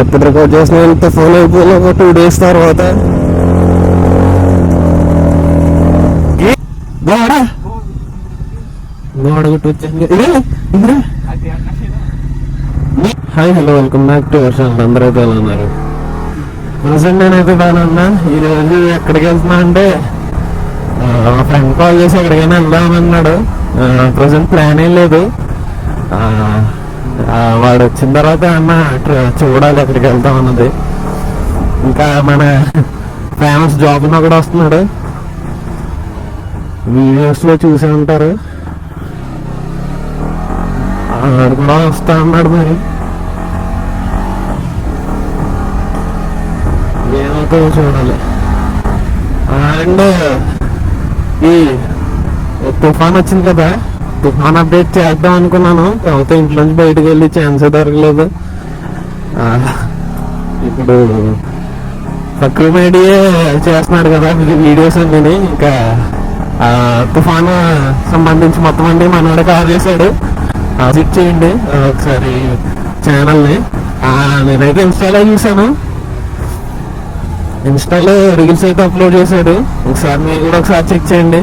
ఎప్పుడు రికార్డ్ చేసిన ఎంత ఫోన్ అయిపోయిన ఒక టూ డేస్ తర్వాత. గోడ? గోడ గుట్టు వచ్చింది hi hello welcome back to వర్షాలు అందరూ అయితే ఎలా ఉన్నారు? ప్రజెంట్ నేనైతే బాగా ఉన్నా. ఈరోజు ఎక్కడికి వెళ్తున్నా అంటే మా ఫ్రెండ్ కాల్ చేసి ఎక్కడికైనా వెళ్దామన్నాడు ప్రజెంట్ ప్లాన్ ఏం లేదు. వాడు వచ్చిన తర్వాత అన్న చూడాలి ఎక్కడికి వెళ్తాం అన్నది. ఇంకా మన ఫేమస్ జాబ్ కూడా వస్తున్నాడు. వీడియోస్లో చూసే ఉంటారు. ఆడు కూడా వస్తా అన్నాడు మరి. ఏమవుతుందో చూడాలి. అండ్ ఈ తుఫాన్ వచ్చింది కదా. తుఫాన్ అప్డేట్ చేద్దాం అనుకున్నాను. కాకపోతే ఇంట్లో నుంచి బయటకు వెళ్ళి ఛాన్స్ దొరకలేదు. ఇప్పుడు ఇప్పుడు మీడియా చేస్తున్నాడు కదా వీడియోస్ అన్నీ ఇంకా తుఫాన్ తుఫాను సంబంధించి మొత్తం అండి మనోడే కాల్ చేశాడు. విజిట్ చేయండి. ఒకసారి ఛానల్ని నేనైతే ఇన్స్టాలో చూసాను ఇన్స్టాలో రీల్స్ అయితే అప్లోడ్ చేశాడు. ఒకసారి మీరు కూడా ఒకసారి చెక్ చేయండి.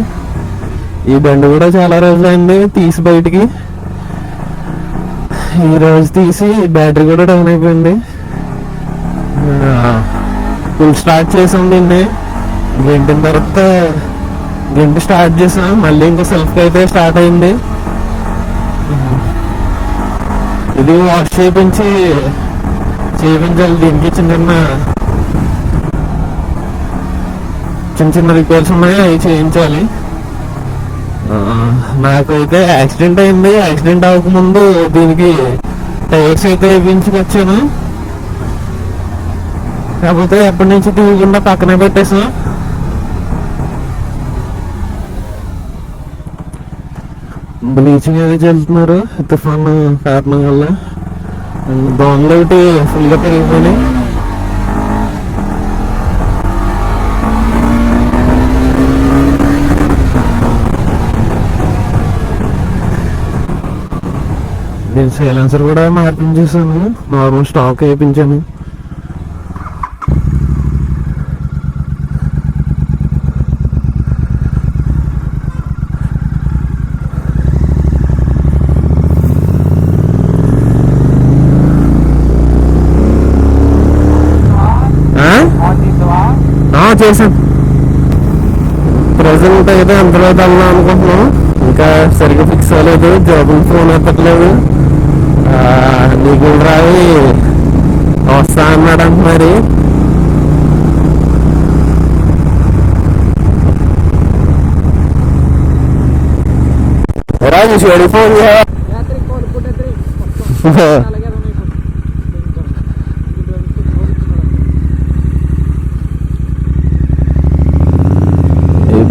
ఈ బండి కూడా చాలా రోజులైంది తీసి బయటికి. ఈ రోజు తీసి బ్యాటరీ కూడా డౌన్ అయిపోయింది. ఫుల్ స్టార్ట్ చేసాం దీన్ని. గంటిన తర్వాత గంట స్టార్ట్ చేసాం మళ్ళీ ఇంకా సెల్ఫ్ అయితే స్టార్ట్ అయింది. ఇది వాష్ చేయించి చేయించాలి దీనికి చిన్న చిన్న చిన్న చిన్న రిపేర్స్ ఉన్నాయి అవి చేయించాలి. నాకైతే యాక్సిడెంట్ అయింది. యాక్సిడెంట్ అవ్వకముందు దీనికి టైర్స్ అయితే వేయించుకొచ్చాను. కాకపోతే ఎప్పటి నుంచి తీయకుండా పక్కనే పెట్టేసాం బ్లీచింగ్ అది చల్లుతున్నారు తుఫాన్ కారణం వల్ల. దోమలు ఒకటి ఫుల్గా పెరిగిపోయినాయి. నేను సైలెన్సర్ కూడా మార్పించేసాను నార్మల్ స్టాక్ వేయించాను. ఆ? చేశాను. ప్రజెంట్ అయితే అంతలో వెళ్దాం అనుకుంటున్నాం ఇంకా సరిగ్గా ఫిక్స్ అవ్వలేదు. జాబులు ఫోన్ ఎత్తట్లేదు. ఆ, నీకు రావి వస్తా అన్నాడంట మరి? రాజు చెడి ఫోన్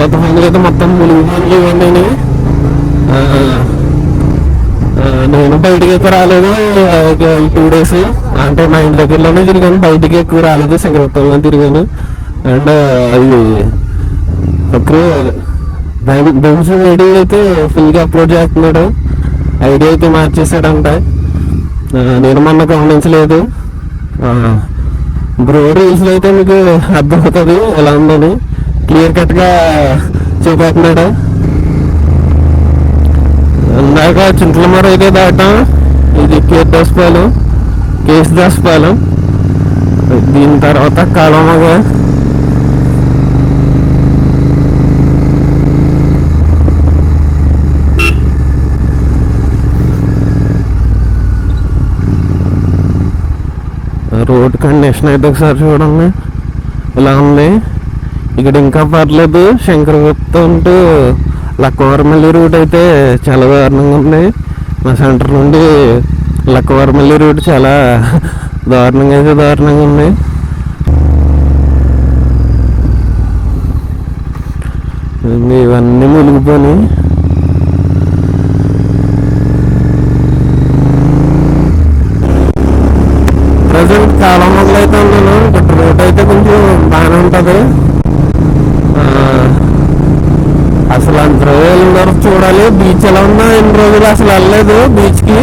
పెద్ద మంది అయితే మొత్తం మునిగిపోయి ఇవ్వండి నేను బయటికి ఎక్కువ రాలేదు టూ డేస్. అంటే మా ఇంటి దగ్గరలోనే తిరిగాను బయటికి ఎక్కువ రాలేదు సంక్రాంతిలో తిరిగాను. అండ్ అది ఒకరు బెంచ్ ఐడి అయితే ఫుల్గా అప్లోడ్ చేస్తున్నాడు. ఐడి అయితే మార్చేసాడంట నేను మొన్న గమనించలేదు. బ్రో రీల్స్లో అయితే మీకు అర్థమవుతుంది ఎలా ఉందని. క్లియర్ కట్గా చూపెట్టినాడు ఇందాక చింతలమర అయితే దాటాం. ఇది కేదాస్పాలెం కేసుదాస్పాలెం దీని తర్వాత కాలమగా. రోడ్ కండిషన్ అయితే ఒకసారి చూడండి. ఇలా ఉంది? ఇక్కడ ఇంకా పర్లేదు శంకరగుప్తం టు లక్కవరమల్లి రూట్ అయితే చాలా దారుణంగా ఉంది. మా సెంటర్ నుండి లక్కవరమల్లి రూట్ చాలా దారుణంగా అయితే దారుణంగా ఉంది. ఇవన్నీ- మునిగిపోయి ప్రజెంట్ చాలా మంది అయితే ఉన్నాను ఇక్కడ రోడ్ అయితే కొంచెం బాగానే ఉంటుంది. అసలు అందరూ వెళ్ళినారు చూడాలి. బీచ్ ఎలా ఉన్నా ఎన్ని రోజులు అసలు వెళ్ళలేదు బీచ్కి.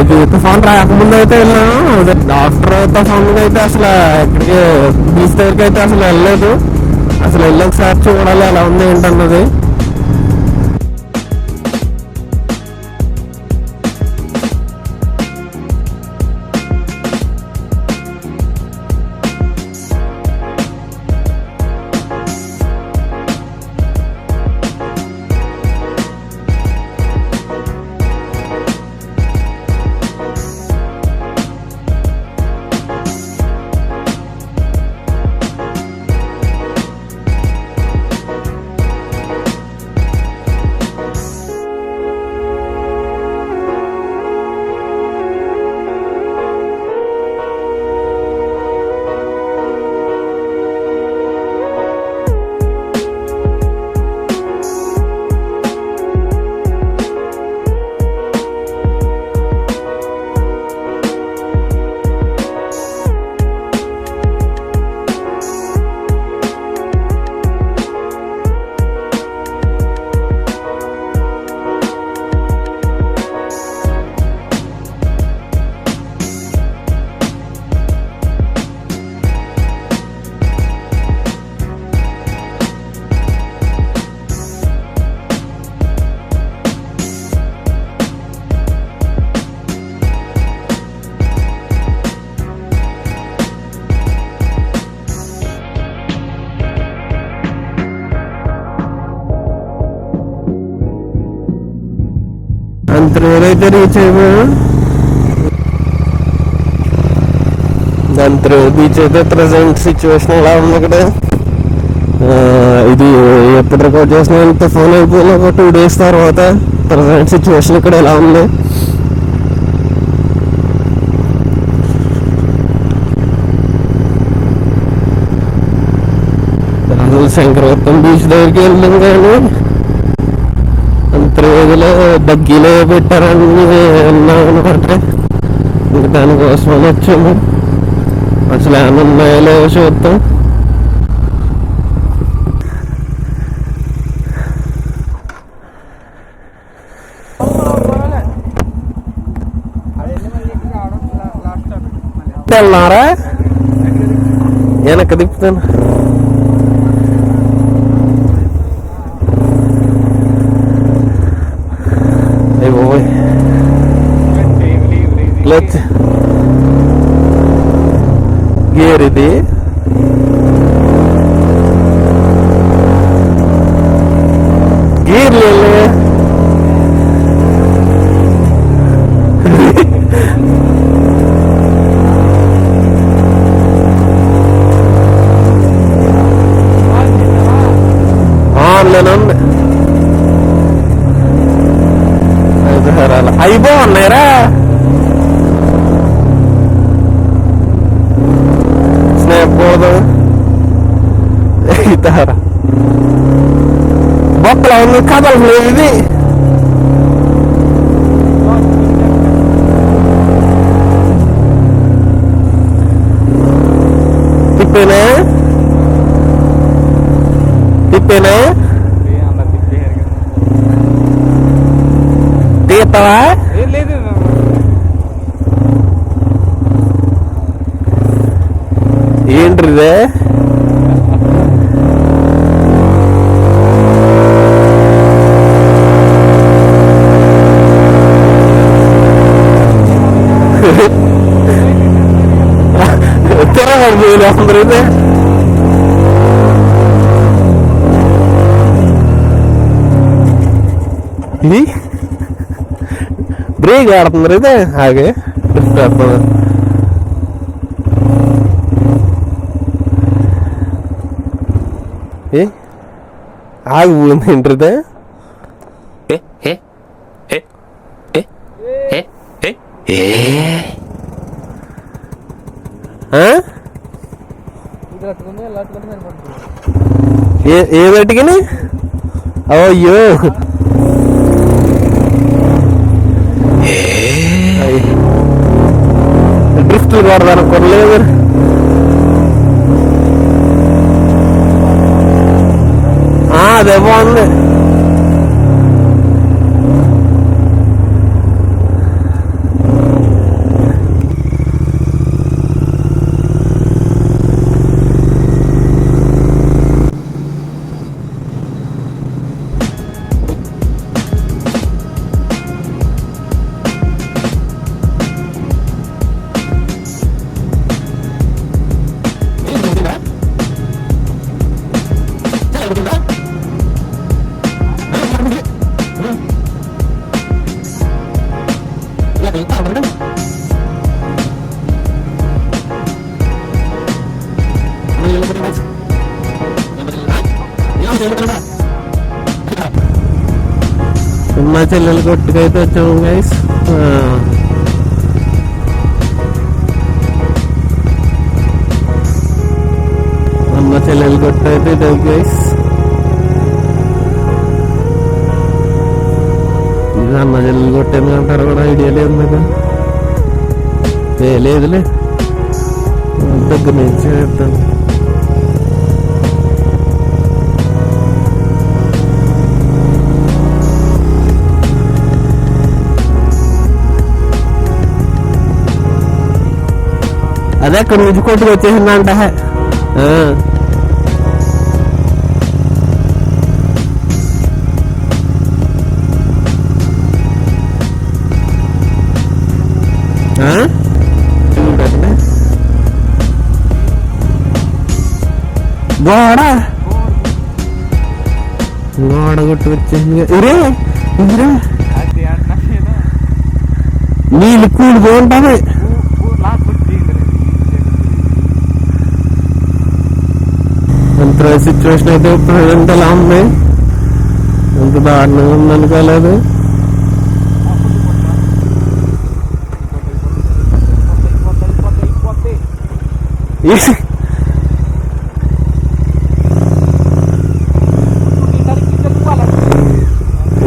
ఇది తుఫాన్ రాకముందు అయితే వెళ్ళాను ఆఫ్టర్ తుఫాన్ అయితే అసలు ఇక్కడికి బీచ్ దగ్గరికి అయితే అసలు వెళ్ళలేదు. అసలు వెళ్ళి ఒకసారి చూడాలి ఎలా ఉంది ఏంటన్నది. అంతవరకు అయితే రీచ్ అయిపోయాం దాంతో బీచ్ అయితే ప్రజెంట్ సిచ్యువేషన్ ఎలా ఉంది ఇక్కడ ఆ, ఇది ఎప్పుడు రికార్డ్ చేసిన ఫోన్ అయిపోయిన ఒక టూ డేస్ తర్వాత ప్రజెంట్ సిచ్యువేషన్ ఇక్కడ ఎలా ఉంది అసలు శంకరవత్తం బీచ్ దగ్గరికి వెళ్ళాం కానీ అంత రోజులు బగ్గీలో పెట్టారని విన్నాం అనమాట ఇంక దానికోసం వచ్చాము అసలు ఏమైనా ఉన్నాయో Đây bố ơi. Let Gear it అవి బాగున్నాయిరా. స్నేప్ పోదు ఇతారా. బొక్కల ఉంది కదలు ఇది తిప్పేనా. తిప్పేనా. తీస్తావా లేదు ఏంటిదే తిరగదు అందరూ ಬ್ರೇಕ್ ಆಡ್ತಂದ್ರೆ ಹಾಗೆ ಡ್ರಿಫ್ಟ್ ಆಗ್ತದೆ ಏ ಆಗಿ ಉಳಿದ್ರೆ ఏ ఏ వాటికి అయ్యో డ్రిఫ్ట్ కొడతాను కొనలేదు ఆ, అదే మా చెల్లెలు కొట్టుకైతే వచ్చాము గైస్ అమ్మ చెల్లెలు కొట్టు అయితే ఇదే గైస్ ఇది అమ్మ చెల్లెలు కొట్టేది అంటారు కూడా ఐడియా లేదు నాకు ఏ లేదులే దగ్గర నుంచి చేద్దాం అదే అక్కడ నుంచి కొట్టుకు వచ్చేసిందంట ఆ. ఆ? చూడండి. గోడ గోడ కొట్టు వచ్చేసింది ఇరే ఇరే అది అన్న నేను నీళ్ళు కూలిపో ఉంటుంది సిచ్యువేషన్ అయితే ప్రజెంట్ ఎలా ఉంది? ఎంత దారుణంగా ఉంది అనుకోలేదు ఈ-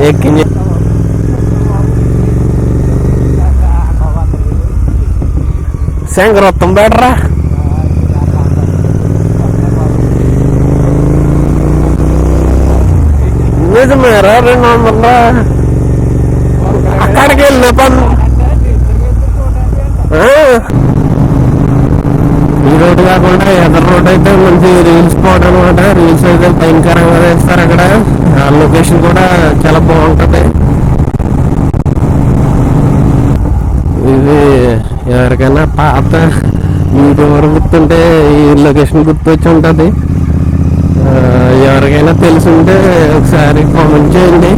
ఎక్కింది బెటరా? నిజమేరా రెండు వందల అక్కడికి వెళ్ళిన పని ఈ రోడ్డు కాకుండా ఎదర్ రోడ్ అయితే మంచి రీల్స్ స్పాట్ అనమాట. రీల్స్ అయితే భయంకరంగా వేస్తారు అక్కడ. ఆ లొకేషన్ కూడా చాలా బాగుంటది. ఇది ఎవరికైనా పాత యూట్యూబర్ గుర్తుంటే ఈ లొకేషన్ గుర్తొచ్చి ఉంటది. ఎవరికైనా తెలుసుంటే ఒకసారి కామెంట్ చేయండి.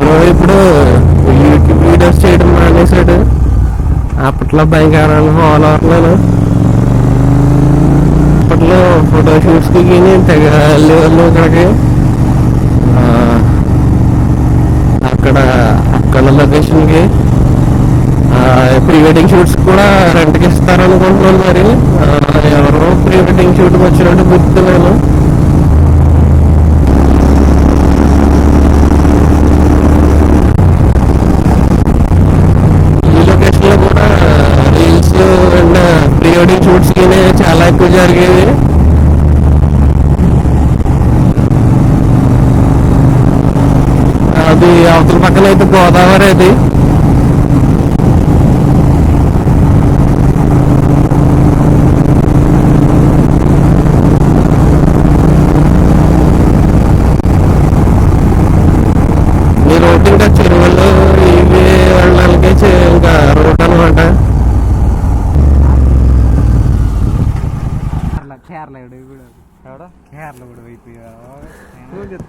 బ్రో ఇప్పుడు యూట్యూబ్ వీడియోస్ చేయడం మానేశాడు. అప్పట్లో భయంకరంగా ఫాలో అవ్వట్లేదు అప్పట్లో ఫోటో షూట్స్కి గిని తెగ వెళ్ళేవాళ్ళు ఇక్కడికి. అక్కడ అక్కడ లొకేషన్కి ప్రీ వెడ్డింగ్ షూట్స్ కూడా రెంట్కి ఇస్తారనుకుంటున్నాను మరి. ఎవరో ప్రీ వెడ్డింగ్ షూట్కి వచ్చినట్టు గుర్తు నేను ఈ లొకేషన్లో కూడా రీల్స్ అండ్ ప్రీ వెడ్డింగ్ షూట్స్కి చాలా ఎక్కువ జరిగేవి. అది అవతల పక్కన అయితే గోదావరి అది.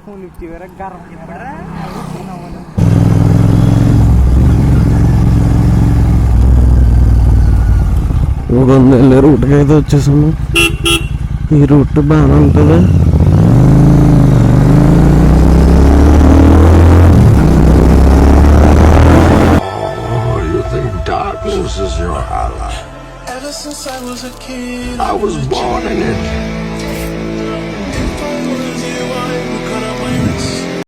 ലിഫ്റ്റ് വരെ കറങ്ങി వెళ్ళే రూట్కి అయితే వచ్చేసాము ఈ రూట్ బాగానే ఉంటుంది Or you think darkness is your ally? Ever since I was a kid, I was born in it.